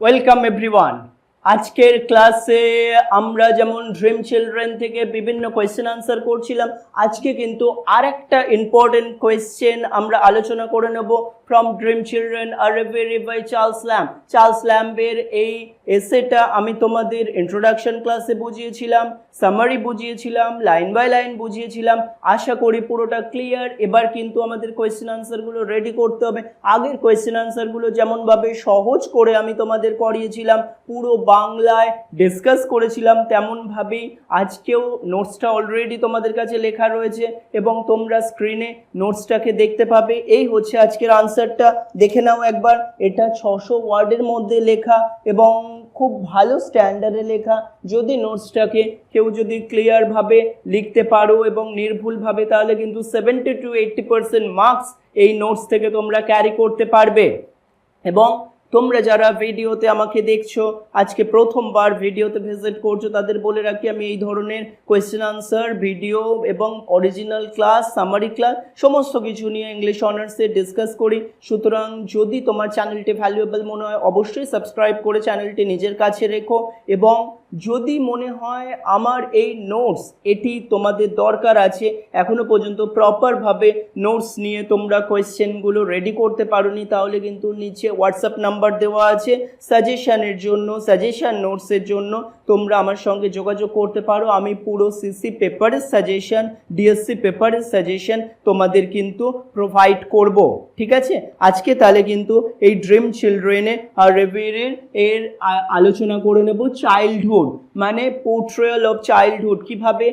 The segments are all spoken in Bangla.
ওয়েলকাম এভরিওয়ান আজকের ক্লাসে আমরা যেমন ড্রিম চিলড্রেন থেকে বিভিন্ন কোয়েশ্চেন আনসার করছিলাম, আজকে কিন্তু আরেকটা ইম্পর্টেন্ট কোয়েশ্চেন আমরা আলোচনা করে নেব ফ্রম ড্রিম চিলড্রেন আর বাই চার্লস ল্যাম্ব। চার্লস ল্যাম্বের এই এসেটা আমি তোমাদের ইন্ট্রোডাকশন ক্লাসে বুঝিয়েছিলাম সামারি বুঝিয়েছিলাম লাইন বাই লাইন বুঝিয়েছিলাম। আশা করি পুরোটা ক্লিয়ার এবার কিন্তু আমাদের কোয়েশ্চেন আনসারগুলো রেডি করতে হবে। আগের কোয়েশ্চেন আনসারগুলো যেমনভাবে সহজ করে আমি তোমাদের করিয়েছিলাম, পুরো বাংলায় ডিসকাস করেছিলাম, তেমনভাবেই আজকেও নোটসটা অলরেডি তোমাদের কাছে লেখা রয়েছে এবং তোমরা স্ক্রিনে নোটসটাকে দেখতে পাবে। এই হচ্ছে আজকের আনসারটা দেখে নাও একবার, এটা ছশো ওয়ার্ডের মধ্যে লেখা এবং খুব ভালো স্ট্যান্ডার্ডে লেখা। যদি নোটসটাকে কেউ যদি ক্লিয়ারভাবে লিখতে পারো এবং নির্ভুলভাবে তাহলে কিন্তু seventy to eighty percent marks এই নোটস থেকে তোমরা ক্যারি করতে পারবে। এবং তোমরা যারা ভিডিওতে আমাকে দেখছ, আজকে প্রথমবার ভিডিওতে ভিজিট করছ, তাদের বলে রাখি, আমি এই ধরনের কোয়েশ্চেন আনসার ভিডিও এবং অরিজিনাল ক্লাস সামারি ক্লাস সমস্ত কিছু নিয়ে ইংলিশ অনার্সে ডিসকাস করি। সুতরাং যদি তোমার চ্যানেলটি ভ্যালুয়েবল মনে হয়, অবশ্যই সাবস্ক্রাইব করে চ্যানেলটি নিজের কাছে রেখো এবং যদি মনে হয় আমার এই নোটস এটি তোমাদের দরকার আছে, এখনও পর্যন্ত প্রপারভাবে নোটস নিয়ে তোমরা কোয়েশ্চেনগুলো রেডি করতে পারোনি, তাহলে কিন্তু নিচে হোয়াটসঅ্যাপ নাম্বার দেওয়া আছে। সাজেশনের জন্য সাজেশন নোটসের জন্য তোমরা আমার সঙ্গে যোগাযোগ করতে পারো। আমি পুরো সিসি পেপারের সাজেশন ডিএসসি পেপারের সাজেশন তোমাদের কিন্তু প্রোভাইড করব, ঠিক আছে? আজকে তাহলে কিন্তু এই ড্রিম চিলড্রেনে আর রেভিয়ারের এর আলোচনা করে নেব। চাইল্ডহুড মানে পোর্ট্রেয়াল অফ চাইল্ডহুড কীভাবে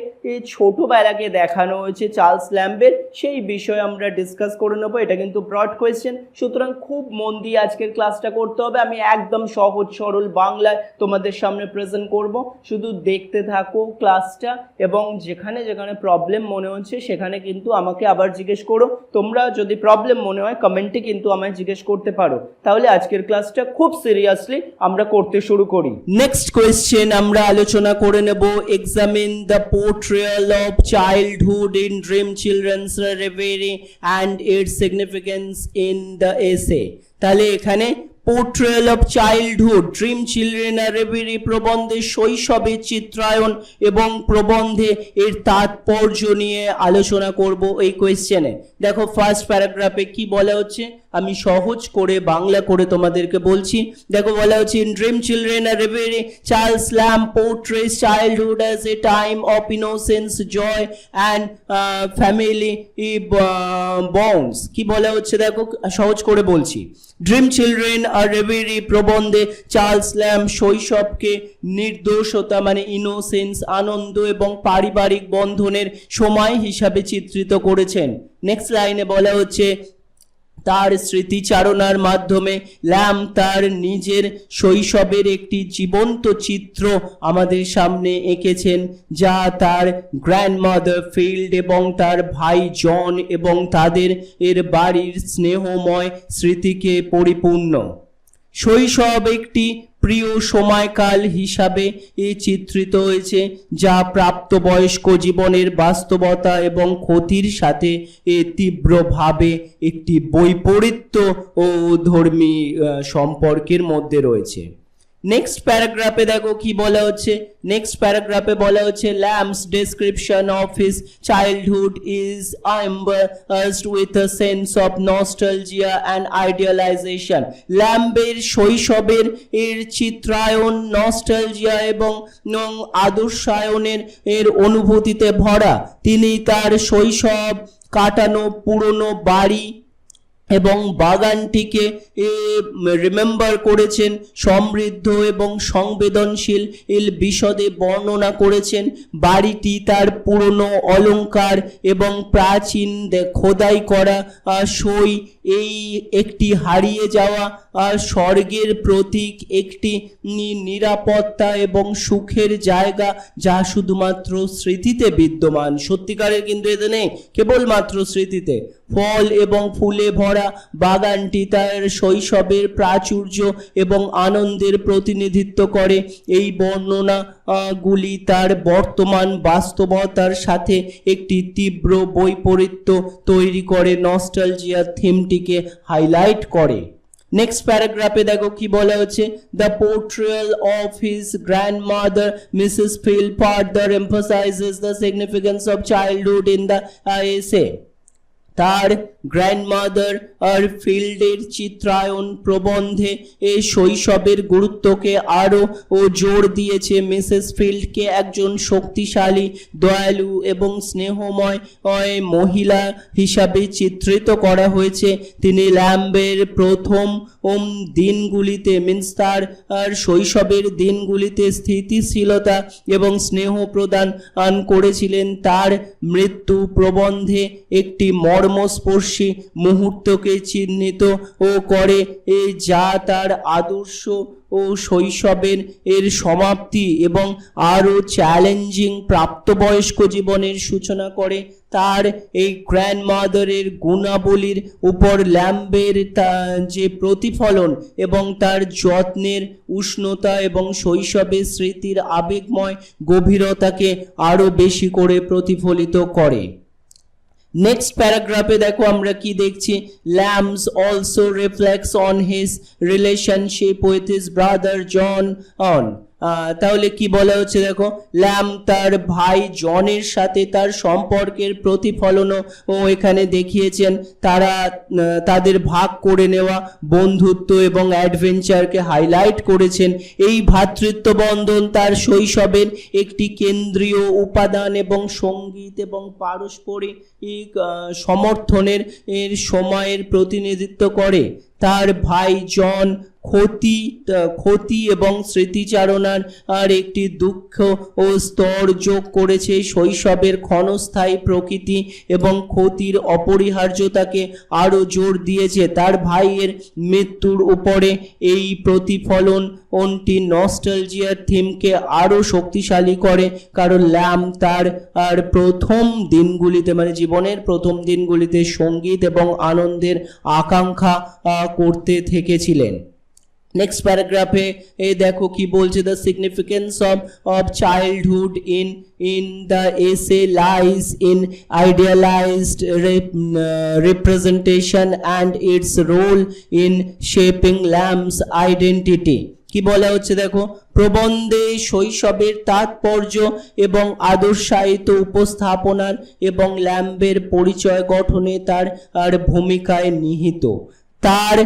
ছোটবেলাকে দেখানো হয়েছে চার্লস ল্যাম্বের সেই বিষয়ে আমরা ডিসকাস করে নেব। এটা কিন্তু ব্রড কোয়েশ্চেন সুতরাং খুব মন দিয়ে আজকের ক্লাসটা করতে হবে। আমি একদম সহজ সরল বাংলায় তোমাদের সামনে প্রেজেন্ট করব। শুধু দেখতে থাকো ক্লাসটা এবং যেখানে যেখানে প্রবলেম মনে হচ্ছে, সেখানে কিন্তু আমাকে আবার জিজ্ঞেস করো। তোমরা যদি প্রবলেম মনে হয় কমেন্টে কিন্তু আমায় জিজ্ঞেস করতে পারো। তাহলে আজকের ক্লাসটা খুব সিরিয়াসলি আমরা করতে শুরু করি। নেক্সট কোয়েশ্চেন আমরা আলোচনা করে নেব examine the portrayal of childhood in Dream Children's Reverie and its significance in the essay তাহলে এখানে portrayal of childhood Dream Children Reverie প্রবন্ধে শৈশবের চিত্রায়ন এবং প্রবন্ধে এর তাৎপর্য নিয়ে আলোচনা করব এই কোয়েশ্চেনে দেখো ফার্স্ট প্যারাগ্রাফে কি বলা হচ্ছে? আমি সহজ করে বাংলা করে তোমাদেরকে বলছি। দেখো, বলা হচ্ছে in Dream Children Reverie Charles Lamb portrays childhood as a time of innocence joy and family bonds কি বলা হচ্ছে? দেখো, সহজ করে বলছি। ড্রিম চিলড্রেন আর রেভেরি প্রবন্ধে চার্লস ল্যাম শৈশবকে নির্দোষতা মানে ইনোসেন্স আনন্দ এবং পারিবারিক বন্ধনের সময় হিসাবে চিত্রিত করেছেন। নেক্সট লাইনে বলা হচ্ছে, তার স্মৃতিচারণার মাধ্যমে ল্যাম তার নিজের শৈশবের একটি জীবন্ত চিত্র আমাদের সামনে এঁকেছেন, যা তার গ্র্যান্ডমাদার ফিল্ড এবং তার ভাই জন এবং তাদের এর বাড়ির স্নেহময় স্মৃতিকে পরিপূর্ণ। শৈশব একটি প্রিয় সময়কাল হিসাবে এ চিত্রিত হয়েছে, যা প্রাপ্তবয়স্ক জীবনের বাস্তবতা এবং ক্ষতির সাথে এ তীব্রভাবে একটি বৈপরীত্য ও ধর্মী সম্পর্কের মধ্যে রয়েছে। নেক্সট প্যারাগ্রাফে দেখো কি বলা হচ্ছে। নেক্সট প্যারাগ্রাফে বলা হচ্ছে Lamb's description of his childhood is imbued with a sense of nostalgia and idealisation ল্যাম্বের শৈশবের এর চিত্রায়ন নস্টালজিয়া এবং আদর্শায়নের এর অনুভূতিতে ভরা। তিনি তার শৈশব কাটানো, পুরনো বাড়ি এবং বাগানটিকে রিমেম্বার করেছেন, সমৃদ্ধ এবং সংবেদনশীল ইল বিশদে বর্ণনা করেছেন। বাড়িটি তার পুরনো অলঙ্কার এবং প্রাচীন খোদাই করা সই এই একটি হারিয়ে যাওয়া স্বর্গের প্রতীক একটি নিরাপত্তা এবং সুখের জায়গা যা শুধুমাত্র স্মৃতিতে বিদ্যমান। সত্যিকারের কিন্তু এতে নেই, কেবলমাত্র স্মৃতিতে। ফল এবং ফুলে ভরা বাগানটি তার শৈশবের প্রাচুর্য এবং আনন্দের প্রতিনিধিত্ব করে। এই বর্ণনা গুলি তার বর্তমান বাস্তবতার সাথে একটি তীব্র বৈপরীত্য তৈরি করে। নস্টালজিয়া থিমটিকে হাইলাইট করে। নেক্সট প্যারাগ্রাফে দেখো কি বলা হচ্ছে the portrayal of his grandmother Mrs Field further emphasises the significance of childhood in the essay তার গ্র্যান্ডমাদার আর ফিল্ডের চিত্রায়ন প্রবন্ধে এ শৈশবের গুরুত্বকে আরও ও জোর দিয়েছে মিসেস ফিল্ডকে একজন শক্তিশালী, দয়ালু এবং স্নেহময় মহিলা হিসাবে চিত্রিত করা হয়েছে। তিনি ল্যাম্বের প্রথম ওম দিনগুলিতে মিন্স তার শৈশবের দিনগুলিতে স্থিতিশীলতা এবং স্নেহ প্রদান করেছিলেন। তার মৃত্যু প্রবন্ধে একটি মর্মস্পর্শী মুহূর্তকে চিহ্নিত ও করে, এ যা তার আদর্শ ও শৈশবের এর সমাপ্তি এবং আরও চ্যালেঞ্জিং প্রাপ্তবয়স্ক জীবনের সূচনা করে। তার এই গ্র্যান্ডমাদারের গুণাবলীর উপর ল্যাম্বের যে প্রতিফলন এবং তার যত্নের উষ্ণতা এবং শৈশবের স্মৃতির আবেগময় গভীরতাকে আরও বেশি করে প্রতিফলিত করে। নেক্সট প্যারাগ্রাফে দেখো আমরা কি দেখছি। Lamb's also reflects on his relationship with his brother John on তাহলে কি বলা হচ্ছে দেখো? ল্যাম তার ভাই জনের সাথে তার সম্পর্কের প্রতিফলনও ও এখানে দেখিয়েছেন। তারা তাদের ভাগ করে নেওয়া, বন্ধুত্ব এবং অ্যাডভেঞ্চারকে হাইলাইট করেছেন। এই ভ্রাতৃত্ব বন্ধন তার শৈশবের একটি কেন্দ্রীয় উপাদান এবং সংগীত এবং পারস্পরিক সমর্থনের এর সময়ের প্রতিনিধিত্ব করে। তার ভাই জন ক্ষতি ক্ষতি এবং স্মৃতিচারণার, আর একটি দুঃখ ও স্তর যোগ করেছে শৈশবের ক্ষণস্থায়ী প্রকৃতি এবং ক্ষতির অপরিহার্যতাকে আরও জোর দিয়েছে। তার ভাইয়ের মৃত্যুর উপরে এই প্রতিফলন ওনটি নস্টালজিয়ার থিমকে আরও শক্তিশালী করে, কারণ ল্যাম তার, আর প্রথম দিনগুলিতে মানে জীবনের প্রথম দিনগুলিতে সংগীত এবং আনন্দের আকাঙ্ক্ষা করতে থেকেছিলেন। নেক্সট প্যারাগ্রাফে এ দেখো কি বলছে the significance of of childhood in in the essay lies in idealised representation and its role in shaping Lamb's identity কি বলা হচ্ছে দেখো? প্রবন্ধে শৈশবের তাৎপর্য এবং আদর্শায়িত উপস্থাপনার এবং ল্যাম্বের পরিচয় গঠনে তার আর ভূমিকায় নিহিত। তার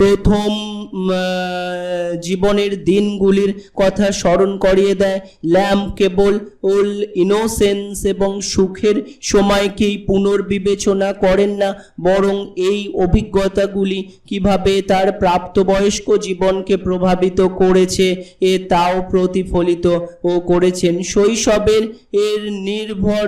প্রথম জীবনের দিনগুলির কথা স্মরণ করিয়ে দেয়। ল্যাম্প কেবল ওল ইনোসেন্স এবং সুখের সময়কেই পুনর্বিবেচনা করেন না, বরং এই অভিজ্ঞতাগুলি কীভাবে তার প্রাপ্তবয়স্ক জীবনকে প্রভাবিত করেছে, এ তাও প্রতিফলিত ও করেছেন। শৈশবের এর নির্ভর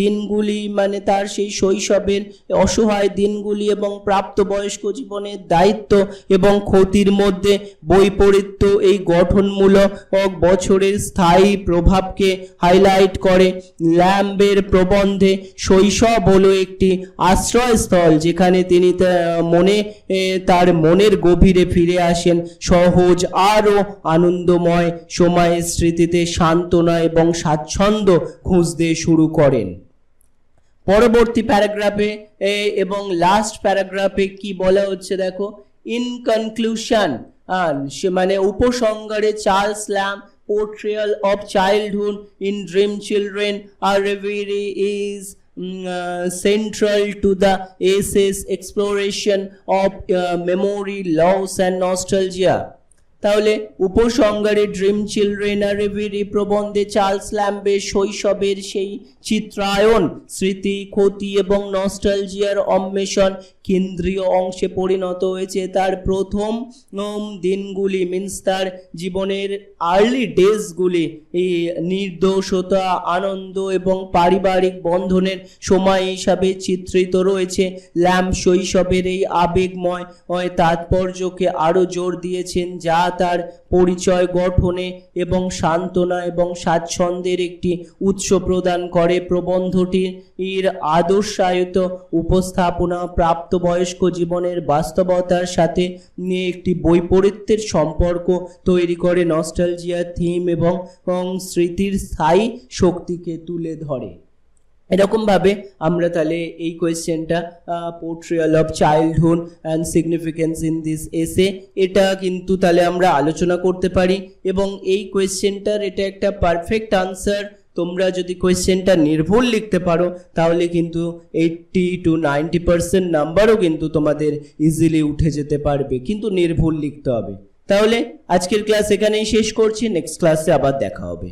দিনগুলি মানে তার সেই শৈশবের অসহায় দিনগুলি এবং প্রাপ্তবয়স্ক জীবনের দায়িত্ব এবং ক্ষতির মধ্যে বৈপরীত্য এই গঠনমূলক বছরের স্থায়ী প্রভাবকে হাইলাইট করে। ল্যাম্বের প্রবন্ধে শৈশব হলো একটি আশ্রয়স্থল যেখানে তিনি মনে তার মনের গভীরে ফিরে আসেন। সহজ আরও আনন্দময় সময়ের স্মৃতিতে সান্ত্বনা এবং স্বাচ্ছন্দ্য খুঁজতে শুরু করেন। পরবর্তী প্যারাগ্রাফে এবং লাস্ট প্যারাগ্রাফে কি বলা হচ্ছে দেখো ইন কনক্লুশন মানে উপসংহারে Charles Lamb portrayal of childhood in Dream Children R Reverie is central to the ACE's exploration of uh, memory, loss and nostalgia. তাহলে উপসংহারে ড্রিম চিলড্রেন আর রেভিরি প্রবন্ধে চার্লস ল্যাম্বের শৈশবের সেই চিত্রায়ন স্মৃতি, ক্ষতি এবং নস্টালজিয়ার অন্বেষণ কেন্দ্রীয় অংশে পরিণত হয়েছে। তার প্রথম দিনগুলি মিন্স তার জীবনের আর্লি ডেজগুলি এই নির্দোষতা, আনন্দ এবং পারিবারিক বন্ধনের সময় হিসাবে চিত্রিত রয়েছে। ল্যাম্প শৈশবের এই আবেগময় তাৎপর্যকে আরও জোর দিয়েছেন, যা তার পরিচয় গঠনে এবং সান্ত্বনা এবং স্বাচ্ছন্দ্যের একটি উৎস প্রদান করে। প্রবন্ধটির আদর্শায়িত উপস্থাপনা প্রাপ্তবয়স্ক জীবনের বাস্তবতার সাথে নিয়ে একটি বৈপরীত্যের সম্পর্ক তৈরি করে। নস্টালজিয়া, থিম এবং স্মৃতির স্থায়ী শক্তিকে তুলে ধরে। এরকমভাবে আমরা তাহলে এই কোয়েশ্চেনটা portrayal of childhood and significance in this essay এটা কিন্তু তাহলে আমরা আলোচনা করতে পারি। এবং এই কোয়েশ্চেনটার এটা একটা পারফেক্ট আনসার তোমরা যদি কোয়েশ্চেনটা নির্ভুল লিখতে পারো, তাহলে কিন্তু এইটটি টু নাইনটি পার্সেন্ট নাম্বারও কিন্তু তোমাদের ইজিলি উঠে যেতে পারবে। কিন্তু নির্ভুল লিখতে হবে। তাহলে আজকের ক্লাস এখানেই শেষ করছি। নেক্সট ক্লাসে আবার দেখা হবে।